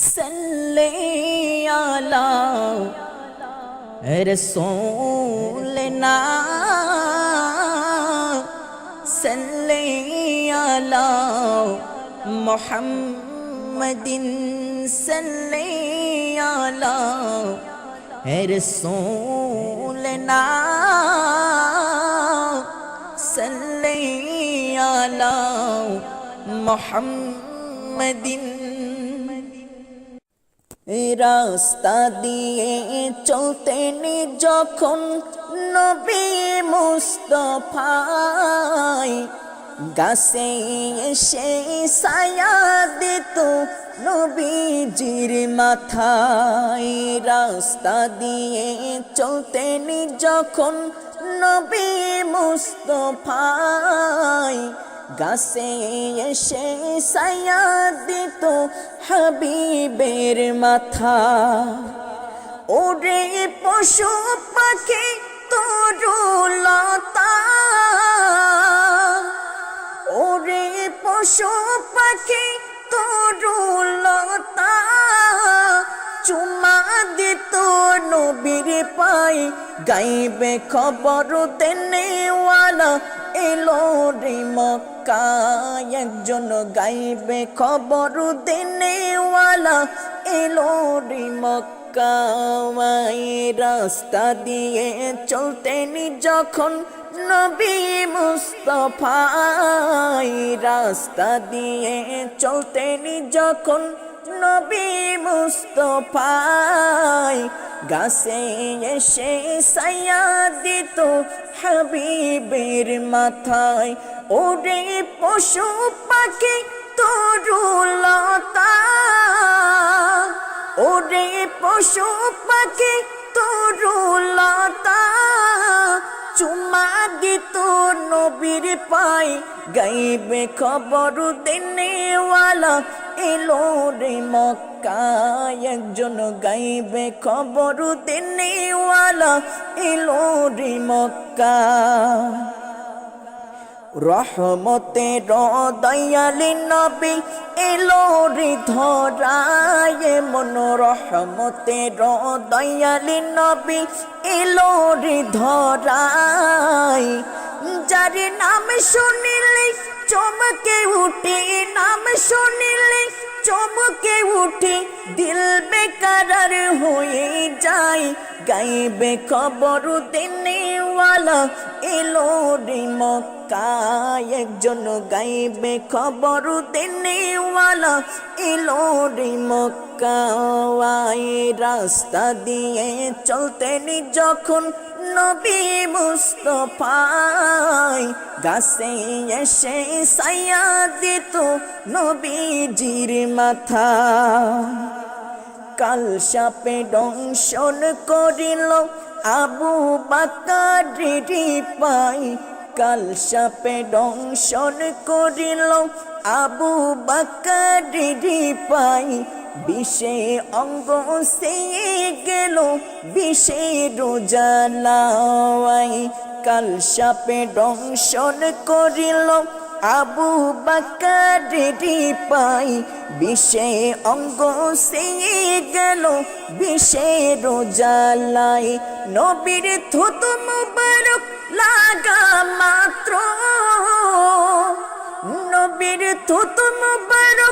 صلی علی رسولنا صلی علی محمد صلی علی رسولنا صلی علی محمد রাস্তা দিয়ে চলতেন যখন নবী মুস্তফাই। গাছে এসে সায়া দিত নবীজির মাথায়। রাস্তা দিয়ে চলতেন যখন নবী মুস্তফাই। গাছে এসে সায়া দিত হাবিবের মাথা। ওরে পশু পাখি তরুলতা। ওরে পশু পাখি তরুলতা। চুমা দিত নবীর পাই গাইবে খবর দেনেওয়ালা এলো রে মক্কায়, একজন গাইবে খবর দেনেওয়ালা। এলো রে মক্কায়, রাস্তা দিয়ে চলতেন যখন নবী মুস্তফাই। রাস্তা দিয়ে চলতেন যখন নবী মুস্তফাই। গাছে এসে সায়া দিত হাবিবের মাথায়, ওরে পশু পাখি তরুলতা ওরে পশু পাখি তরুলতা চুমা দিত নবীর পাই গাইবে খবর দেনেওয়ালা। এলো রে মক্কায় একজন গাইবে খবর দেনেওয়ালা এলো রে মক্কা। রহমতে দয়ালি নবী এলো রে ধরায় মন রহমতে দয়ালি নবী এলো রে ধরায় যার নাম শুনিলে চমকে উঠে, নাম শুনিলে উঠে দিল বেকারার হয়ে যায়। গাইবে খবর দেনেওয়ালা এলো রে মক্কায়। একজন গাইবে খবর দেনেওয়ালা এলো রে মক্কায়। রাস্তা দিয়ে চলতেন যখন নবী মুস্তফাই গাছে এসে সায়া দিত নবীজির মাথা। কাল সাপে দংশন করিল আবু বাকারি পাই। কাল সাপে দংশন করিল আবু বাকারি পাই। বিষে অঙ্গ সে গেল বিষে রোজালাই কাল সাপে দংশন করিল, আবু বাকারি পাই। বিষে অঙ্গ সে গেল বিষে রোজালাই নবীর থুত মুবারক লাগা মাত্র। নবীর থুত মুবারক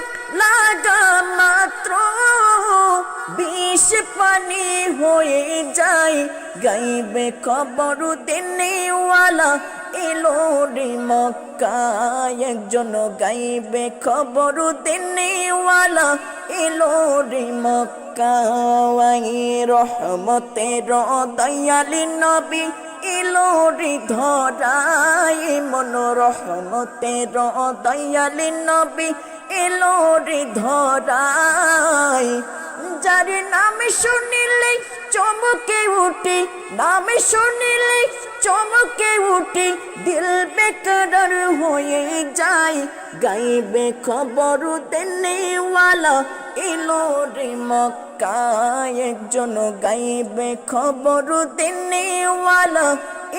হয়ে যায়। গাইবে খবর দেনেওয়ালা এলো রে মক্কায়। একজন গাইবে খবর দেনেওয়ালা এলো রে মক্কায়। রহমতে দয়ালি নবী এলো রে ধরায়। মন রহমতে দয়ালি নবী এলো রে ধরায়। যার নাম শুনিলে চমকে উঠি, নাম শুনিলে চমকে উঠি, দিল বেকার হয়ে যায় গাইবে খবর দেনেওয়ালা এলো রে মক্কায়, একজন গাইবে খবর দেনেওয়ালা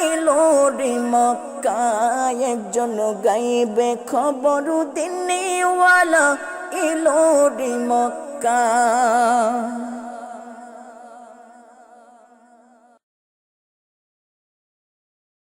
এলো রে মক্কায়, একজন গাইবে খবর দেনেওয়ালা এলো রে মক্কা।